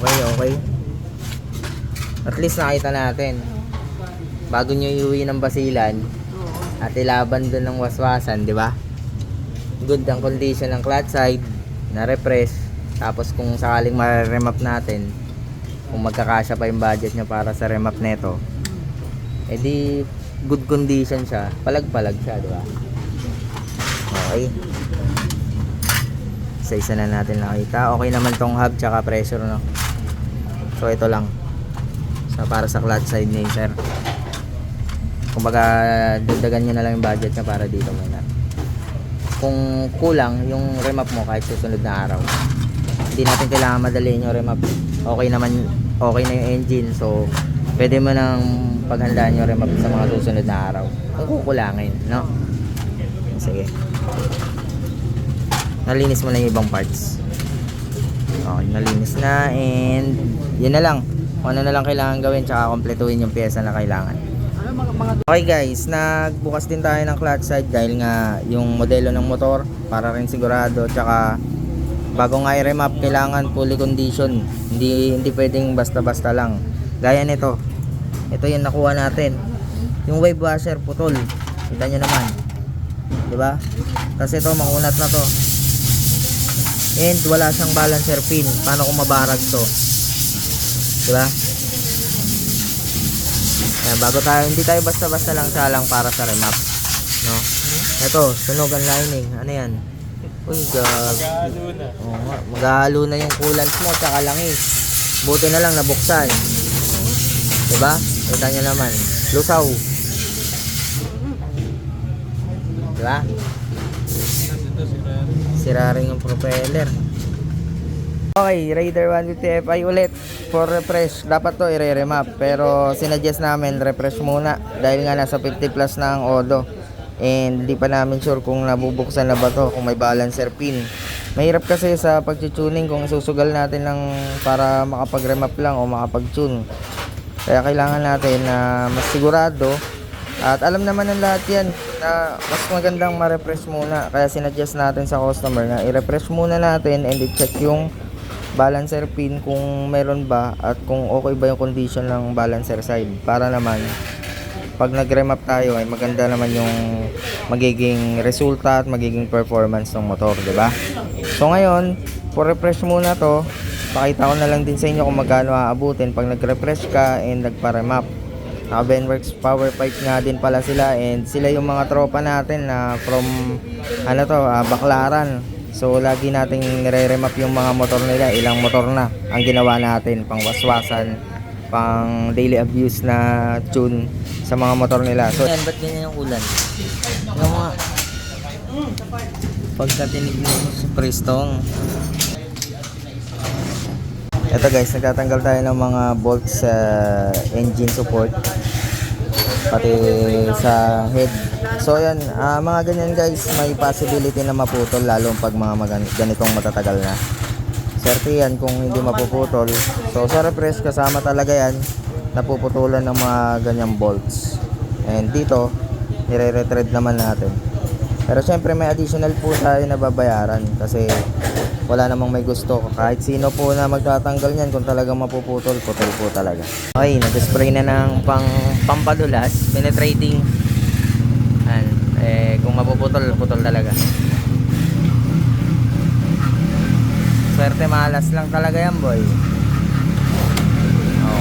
Okay, okay. At least nakita natin. Bago nyo iuwi ng basilan, at ilaban dun ng waswasan, di ba? Good ang condition ng clutch side, na-refresh. Tapos kung sakaling ma-remap natin, kung magkakasya pa yung budget nyo para sa remap neto, edi good condition siya. Palag-palag siya, di ba? Okay. Isa-isa na natin nakita. Okay naman tong hub tsaka pressure, no? So, ito lang. So, para sa clutch side ni sir. Kumbaga, dagdagan nyo na lang yung budget niya para dito muna. Kung kulang, yung remap mo kahit susunod na araw. Hindi natin kailangan madaliin yung remap. Okay naman, okay na yung engine. So, pwede mo nang paghandaan yung remap sa mga susunod na araw. Kung kukulangin, no? Sige. Nalinis mo na yung ibang parts. Okay, nalinis na and yun na lang. Kung ano na lang kailangan gawin tsaka kompletuhin yung pyesa na kailangan. Okay guys, nagbukas din tayo ng clutch side dahil nga yung modelo ng motor para rin sigurado tsaka bago nga i-remap kailangan fully condition. Hindi hindi pwedeng basta-basta lang. Gaya nito. Ito yung nakuha natin. Yung wave washer putol. Kita nyo naman. 'Di ba? Kasi ito makunat na to. And wala siyang balancer pin. Paano kung mabarag to? 'Di ba? Ayan, bago tayo, hindi tayo basta-basta lang salang para sa remap. No? Ito, sunog ang lining. Ano yan? Uy, gag. Nga, maghahalo na yung coolant mo tsaka langis. Buti na lang nabuksan. Diba? Kita nyo naman. Lusaw. Diba? Sira rin yung propeller. Okay, Raider 150 Fi ulit for refresh. Dapat to i-remap pero sinuggest namin refresh muna dahil nga nasa 50 plus na ang odo. And di pa namin sure kung nabubuksan na ba to, kung may balancer pin. Mahirap kasi sa pag-tuning kung susugal natin lang para makapag-remap lang o makapag-tune. Kaya kailangan natin na mas sigurado at alam naman ng lahat yan na mas magandang ma-refresh muna. Kaya sinuggest natin sa customer na i-refresh muna natin and i-check yung balancer pin kung meron ba at kung okay ba yung condition ng balancer side. Para naman pag nag-remap tayo ay maganda naman yung magiging resulta at magiging performance ng motor, di ba? So ngayon, for refresh muna to, pakita ko na lang din sa inyo kung magkano aabutin pag nag-refresh ka and nagpa-remap. Naka Benworks Power Pipe nga din pala sila and sila yung mga tropa natin na from ano to, ah, Baclaran. So lagi nating nire-remap yung mga motor nila, ilang motor na ang ginawa natin pang waswasan, pang daily abuse na tune sa mga motor nila. So yan, ba't ganyan yung ulan? Yung mga pagkatinig mo sa prestong. Ito guys, nagtatanggal tayo ng mga bolts sa engine support pati sa head. So yan, ah, mga ganyan guys, may possibility na maputol lalo pag mga ganitong matatagal na. Swerte yan kung hindi mapuputol. So sa refresh kasama talaga yan, napuputulan ng mga ganyang bolts. And dito, nire-retread naman natin. Pero syempre may additional po tayo na babayaran kasi wala namang may gusto. Kahit sino po na magtatanggal niyan kung talagang mapuputol, putol po talaga. Okay, nag-spray na ng pang pampadulas, penetrating. An, eh, kung mapuputol, putol talaga. Swerte malas lang talaga yan, boy.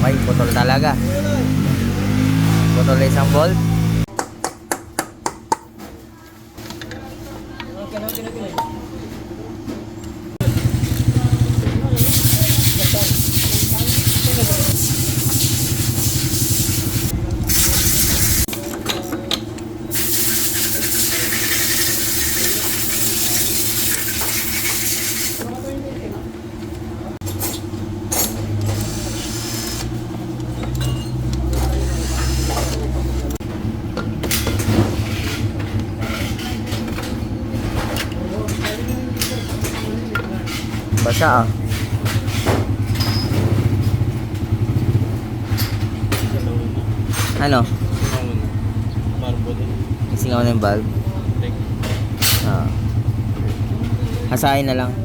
Okay, putol talaga. Putol isang bolt. Basa ah. Ano? Isingaw na yung valve. Ah. Hasain na lang.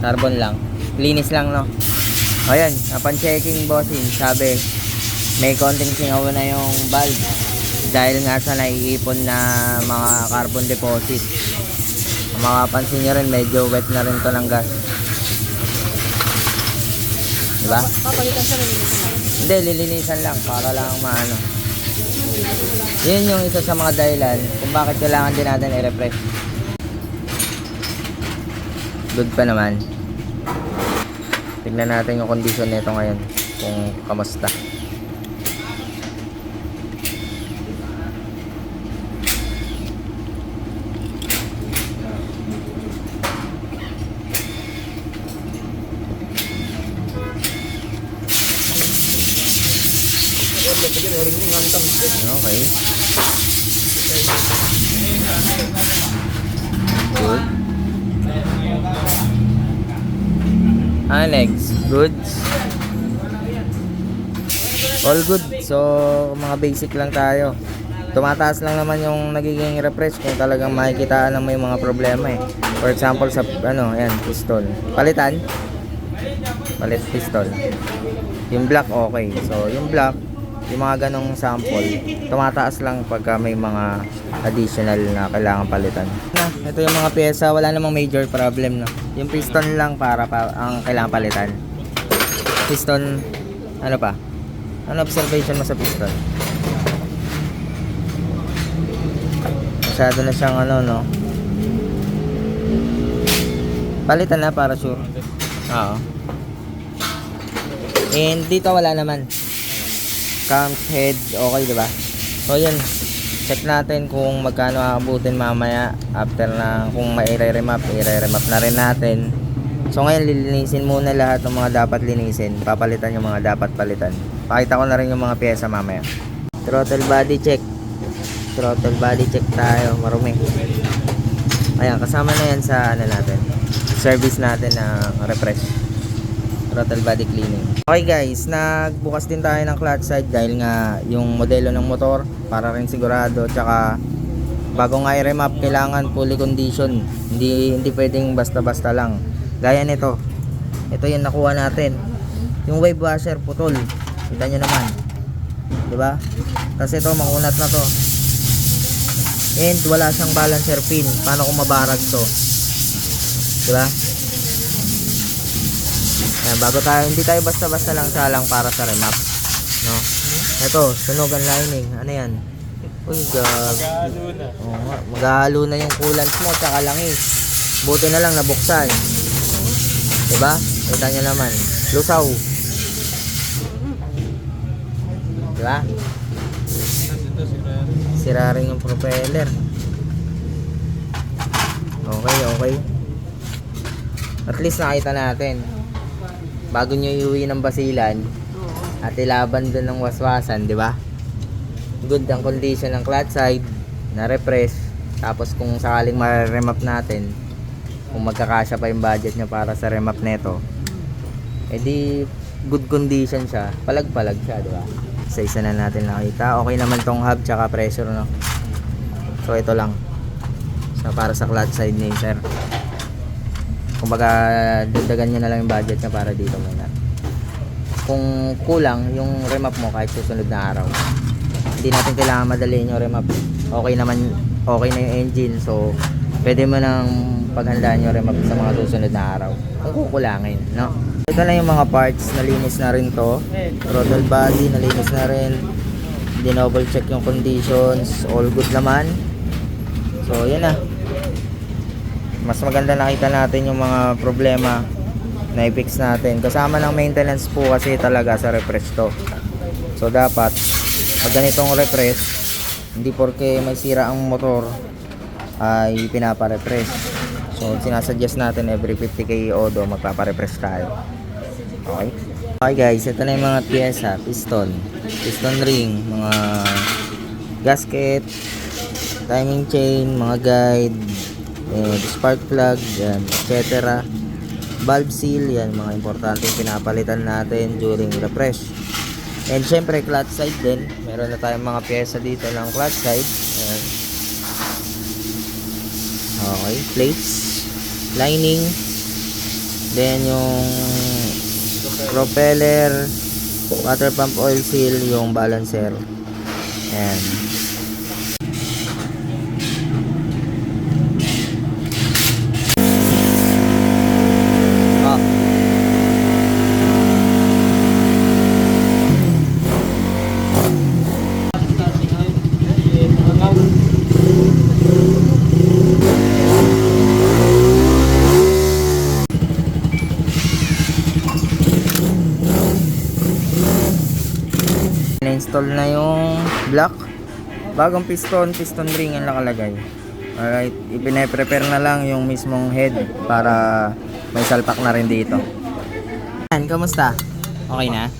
Carbon lang. Linis lang, no? O yan, upon checking bossing, sabi, may konting singaw na yung valve. Dahil nga sa naiipon na mga carbon deposit. Kung makapansin nyo rin, medyo wet na rin to ng gas. Diba? Papalitan siya lang. Hindi, lilinisan lang para lang maano. Yun yung isa sa mga dahilan kung bakit kailangan din natin i-refresh. Good pa naman. Tignan natin yung condition nito ngayon kung kamusta. Okay. Good. Alex, goods. All good. So, mga basic lang tayo. Tumataas lang naman yung nagiging refresh kung talagang makikitaan na may mga problema eh. For example, sa ano, ayan, piston. Palitan. Palit piston. Yung black okay. So, yung black, yung mga ganong sample, tumataas lang pagka may mga additional na kailangan palitan. Na, ito yung mga pyesa, wala namang major problem no. Yung piston lang para pa ang kailangan palitan. Piston, ano pa? Ano observation mo sa piston? Masyado na siyang ano no. Palitan na para sure. Oo. And dito wala naman. Cam head, okay, di ba? So, yun. Check natin kung magkano aabutin mamaya after na kung mai-remap, i-remap na rin natin. So, ngayon lilinisin muna lahat ng mga dapat linisin. Papalitan yung mga dapat palitan. Pakita ko na rin yung mga pyesa mamaya. Throttle body check. Throttle body check tayo. Marumi. Ayan, kasama na yan sa ano natin. Service natin ng refresh throttle body cleaning. Okay guys, nagbukas din tayo ng clutch side dahil nga yung modelo ng motor para rin sigurado tsaka bago nga i-remap kailangan fully condition. Hindi hindi pwedeng basta-basta lang. Gaya nito. Ito yung nakuha natin. Yung wave washer putol. Kita nyo naman. 'Di ba? Kasi ito makunat na to. And wala siyang balancer pin. Paano kung mabarag to? 'Di ba? Ayan, bago tayo, hindi tayo basta-basta lang salang para sa remap. No? Ito, sunog lining. Ano yan? Uy, gag. Magkano na. Oo maghahalo na yung coolant mo tsaka langis. Buti na lang nabuksan. Diba? Kita nyo naman. Lusaw. Diba? Sira rin yung propeller. Okay, okay. At least nakita natin. Bago nyo iuwi ng basilan, at ilaban dun ng waswasan, di ba? Good ang condition ng clutch side, na refresh. Tapos kung sakaling ma-remap natin, kung magkakasya pa yung budget nyo para sa remap neto, edi good condition siya. Palag-palag siya, di ba? Sa isa na natin nakita. Okay naman tong hub tsaka pressure, no? So ito lang. So para sa clutch side ni sir. Kumbaga dagdagan niya na lang yung budget niya para dito muna. Kung kulang yung remap mo kahit susunod na araw. Hindi natin kailangan madaliin yung remap. Okay naman okay na yung engine so pwede mo nang paghandaan yung remap sa mga susunod na araw. Kung kukulangin, no? Ito na yung mga parts, nalinis na rin to. Throttle body, nalinis na rin. Dinoble check yung conditions, all good naman. So, yan na. Mas maganda nakita natin yung mga problema na i-fix natin. Kasama ng maintenance po kasi talaga sa refresh to. So, dapat, pag ganitong refresh, hindi porke may sira ang motor, ay pinapa-refresh. So, sinasuggest natin every 50k odo, magpapa-refresh tayo. Okay? Okay guys, ito na yung mga pyesa, piston, piston ring, mga gasket, timing chain, mga guide, and spark plug, yan, etc. Valve seal, yan, mga importante pinapalitan natin during refresh. And syempre, clutch side din. Meron na tayong mga pyesa dito ng clutch side. Ayan. Okay, plates, lining, Then yung propeller, water pump oil seal, yung balancer. Ayan. Ah. Na-install na yung block. Bagong piston, piston ring ang nakalagay. Alright, ipine-prepare na lang yung mismong head para may salpak na rin dito. Yan, kamusta? Okay na?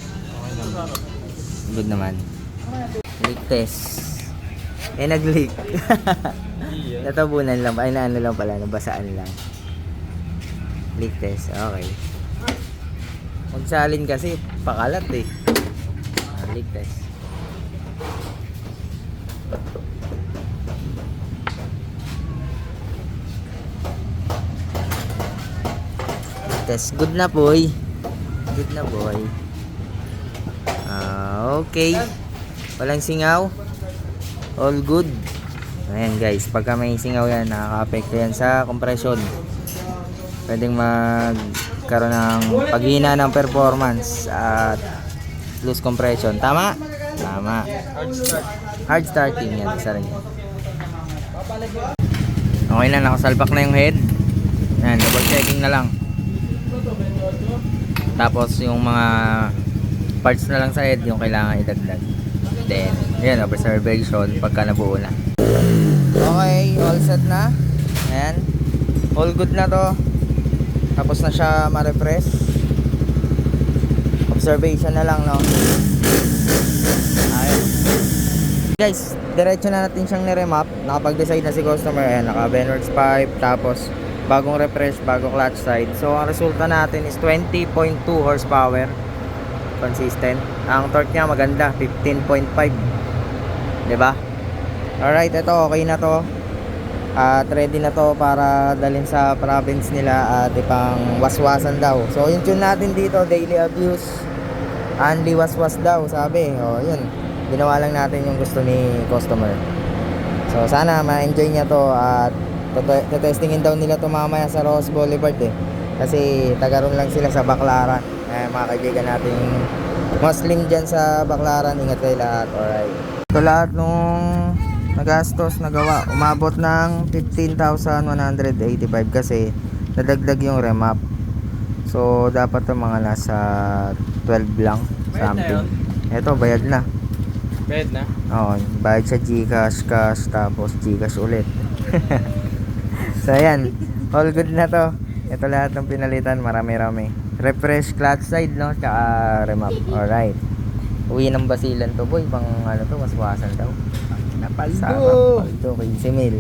Good naman. Leak test. Eh, nag-leak. Natabunan lang. Ay, na ano lang pala, nabasaan lang. Leak test, okay. Magsalin kasi, pakalat eh. Ah, leak test. Test. Good na boy. Good na boy. Ah, okay. Walang singaw. All good. Ayan guys, pagka may singaw yan, nakaka-apekto yan sa compression. Pwedeng magkaroon ng paghina ng performance at loose compression. Tama? Tama. Hard start. Hard starting yan, isa rin yan. Okay na, nakasalpak na yung head. Ayan, double checking na lang. Tapos yung mga parts na lang sa head yung kailangan idagdag. Then, yan, observation pagka nabuo na. Okay, all set na. Ayan. All good na to. Tapos na siya ma-refresh. Observation na lang, no? Ayun. Guys, diretso na natin siyang niremap. Nakapag-decide na si customer. Ayan, naka Benworks pipe. Tapos, bagong refresh, bagong clutch side. So, ang resulta natin is 20.2 horsepower. Consistent. Ang torque niya maganda, 15.5. 'Di ba? Alright, ito okay na to. At ready na to para dalhin sa province nila at ipang waswasan daw. So, yung tune natin dito, daily abuse. Only waswas daw, sabi. O, yun. Ginawa lang natin yung gusto ni customer. So, sana ma-enjoy niya to at toto- testingin daw nila to mamaya sa Rose Boulevard eh. Kasi tagaroon lang sila sa Baclaran. Eh, mga kaibigan natin Muslim dyan sa Baclaran. Ingat kayo lahat. Alright. Ito lahat nung nagastos, nagawa. Umabot ng 15,185 kasi nadagdag yung remap. So, dapat to mga nasa 12 lang. Something. Ito, bayad na. Bed na. Oo, bayad sa Gcash, cash, tapos Gcash ulit. so, ayan. All good na to. Ito lahat ng pinalitan. Marami-rami. Refresh clutch side, no? Tsaka remap. Alright. Uwi ng basilan to, boy. Pang ano to, waswasan daw. Napaldo. Sama, paldo. 15 mil.